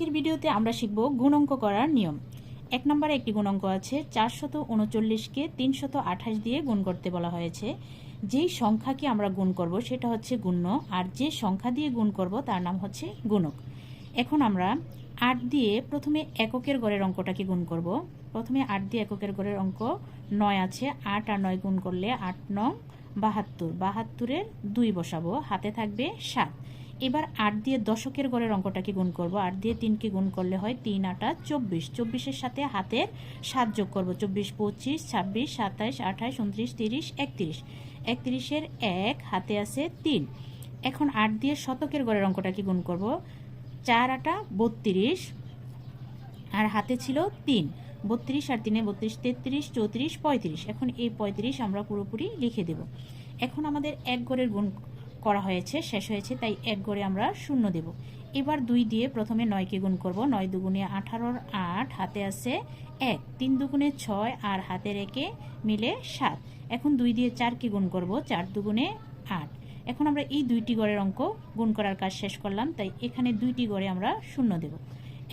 আজকের ভিডিওতে আমরা শিখব গুণঙ্ক করার নিয়ম। এক নম্বরে একটি গুণঙ্ক আছে, চারশত উনচল্লিশকে তিনশত আঠাশ দিয়ে গুণ করতে বলা হয়েছে। যেই সংখ্যাকে আমরা গুণ করব সেটা হচ্ছে গুণ্য, আর যে সংখ্যা দিয়ে গুণ করব তার নাম হচ্ছে গুণক। এখন আমরা আট দিয়ে প্রথমে এককের গড়ের অঙ্কটাকে গুণ করব। প্রথমে আট দিয়ে এককের গড়ের অঙ্ক নয় আছে, আট আর নয় গুণ করলে আট নং বাহাত্তর। বাহাত্তরের দুই বসাবো, হাতে থাকবে সাত। এবার আট দিয়ে দশকের গড়ের অঙ্কটাকে গুণ করব? আট দিয়ে তিনকে গুণ করলে হয় তিন, আটা চব্বিশ। চব্বিশের সাথে হাতের সাত যোগ করব। চব্বিশ, পঁচিশ, ছাব্বিশ, সাতাইশ, আঠাইশ, উনত্রিশ, তিরিশ, একত্রিশ। একত্রিশের এক হাতে আছে তিন। এখন আট দিয়ে শতকের গড়ের অঙ্কটাকে গুণ করব? চার আটা, বত্রিশ। আর হাতে ছিল তিন। বত্রিশ আর তিনে বত্রিশ, তেত্রিশ, চৌত্রিশ, পঁয়ত্রিশ। এখন এই পঁয়ত্রিশ আমরা পুরোপুরি লিখে দেব। এখন আমাদের এক গড়ের গুণ করা হয়েছে, শেষ হয়েছে, তাই এক গড়ে আমরা শূন্য দেব। এবার দুই দিয়ে প্রথমে নয়কে গুণ করব। নয় দুগুণে আঠারোর আট, হাতে আছে এক। তিন দুগুণে ছয় আর হাতে রেখে মিলে সাত। এখন দুই দিয়ে চারকে গুণ করব, চার দুগুণে আট। এখন আমরা এই দুইটি গড়ের অঙ্ক গুণ করার কাজ শেষ করলাম, তাই এখানে দুইটি গড়ে আমরা শূন্য দেব।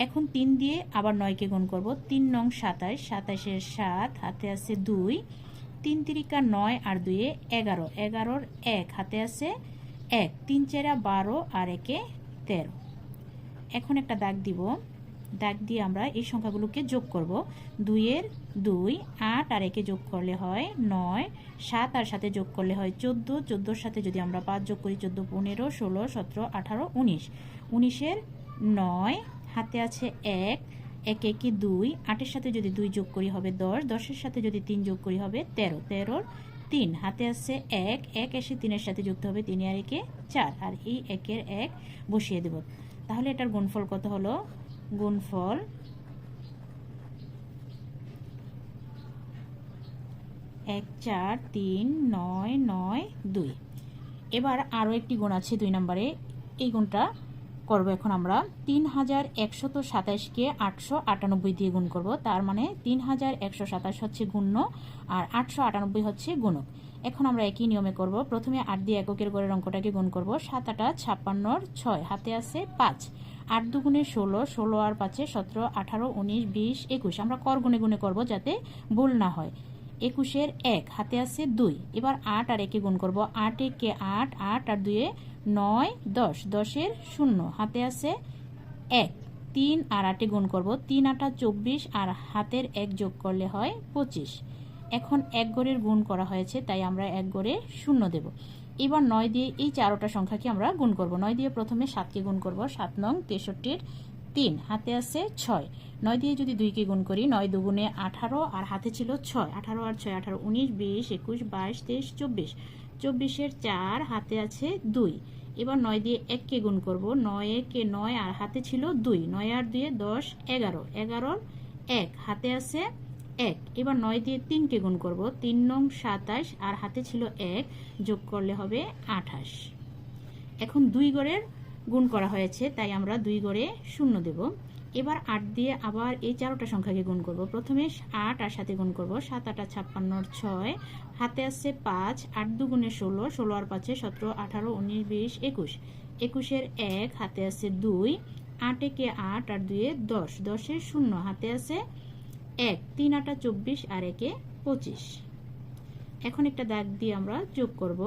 এখন তিন দিয়ে আবার নয়কে গুণ করব। তিন নং সাতাইশ সাতাইশের সাত, হাতে আছে দুই। তিন তিরিকা নয় আর দুয়ে এগারো। এগারোর এক, হাতে আছে এক, তিন চেরা বারো, আর একে তেরো। এখন একটা দাগ দিব। দাগ দিয়ে আমরা এই সংখ্যাগুলোকে যোগ করব। দুইয়ের দুই, আট, আর একে যোগ করলে হয় নয়। সাত, আর সাথে যোগ করলে হয় চোদ্দ। চোদ্দোর সাথে যদি আমরা পাঁচ যোগ করি, চোদ্দ, পনেরো, ষোলো, সতেরো, আঠারো, উনিশ। উনিশের নয়, হাতে আছে এক। এক একে দুই? আটের সাথে যদি দুই যোগ করি হবে দশ। দশের সাথে যদি তিন যোগ করি হবে তেরো। তেরোর তিন, হাতে আছে এক এক এসে তিনের সাথে যুক্ত হবে, তিন আর একে চার, আর এই একের এক বসিয়ে দেব। তাহলে এটার গুণফল কত হলো? গুণফল এক, চার, তিন, নয় নয়, দুই। এবার আরও একটি গুণ আছে দুই নম্বরে। এই গুণটা করব এখন আমরা। তিন হাজার একশত সাতাশকে আটশো আটানব্বই দিয়ে গুণ করব। তার মানে তিন হাজার একশো সাতাশ হচ্ছে গুণ্য আর আটশো আটানব্বই হচ্ছে গুণক। এখন আমরা একই নিয়মে করব। প্রথমে আট দিয়ে এককের গড়ের অঙ্কটাকে গুণ করব। সাত আটা ছাপ্পান্নর ছয়, হাতে আছে পাঁচ। আট দুগুণে ষোলো ষোলো আর পাঁচে সতেরো, আঠারো, উনিশ, বিশ, একুশ। আমরা কর গুণে গুণে করব যাতে ভুল না হয়। একুশের এক, হাতে আছে দুই। এবার আট আর একে গুণ করব আট, একে আট আট আর দুয়ে নয়, দশ। দশের শূন্য, হাতে আছে এক। তিন আর আটে গুণ করব তিন আটা চব্বিশ আর হাতের এক যোগ করলে হয় পঁচিশ। এখন এক গড়ের গুণ করা হয়েছে, তাই আমরা এক গড়ে শূন্য দেব। এবার নয় দিয়ে এই চারোটা সংখ্যাকে আমরা গুণ করব। নয় দিয়ে প্রথমে সাতকে গুণ করব। সাত নং তেষট্টির তিন, হাতে আছে ছয়। নয় দিয়ে যদি দুইকে গুণ করি, নয় দুগুণে আঠারো, আর হাতে ছিল ছয়। আঠারো আর ছয়, আঠারো, উনিশ, বিশ, একুশ, বাইশ, তেইশ, চব্বিশ। চব্বিশের চার, হাতে আছে দুই। এবার নয় দিয়ে এককে গুণ করব, নয় একে নয়, আর হাতে ছিল দুই। নয় আর দুয়ে দশ, এগারো। এগারোর এক, হাতে আছে এক। এবার নয় দিয়ে তিনকে গুণ করব, তিন নং সাতাশ, আর হাতে ছিল এক, যোগ করলে হবে আঠাশ। এখন দুই গড়ের গুণ করা হয়েছে, তাই আমরা দুই গড়ে শূন্য দেব। এবার আট দিয়ে আবার এই চারোটা সংখ্যাকে গুণ করব। প্রথমে আট আর সাথে গুণ করব, সাত আটা ছাপ্পান্নর ছয়। হাতে আসছে পাঁচ, আট দুগুণে ষোলো ষোলো আর পাঁচে সতেরো, আঠারো, উনিশ, বিশ, একুশ। একুশের এক, হাতে আছে দুই। আট একে আট আর দুয়ে দশ দশের শূন্য, হাতে আছে এক, তিন আটা চব্বিশ আর একে পঁচিশ। এখন একটা দাগ দিয়ে আমরা যোগ করব।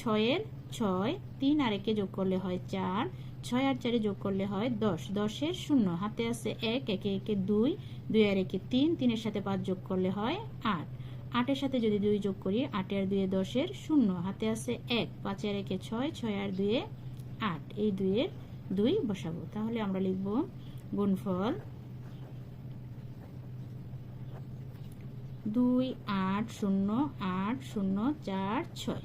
ছয়ের ছয়, তিন আর একে যোগ করলে হয় চার, ছয় আর চারে যোগ করলে হয় দশ। দশের শূন্য, হাতে আছে এক, একে একে দুই দুই আর একে তিন, তিনের সাথে পাঁচ যোগ করলে হয় আট। আটের সাথে যদি দুই যোগ করি, আটে আর দুয়ে দশের শূন্য, হাতে আছে এক, পাঁচে আর একে ছয় ছয় আর দুয়ে আট। এই দুইয়ের দুই বসাবো। তাহলে আমরা লিখব গুণফল দুই, আট, শূন্য আট, শূন্য, চার, ছয়।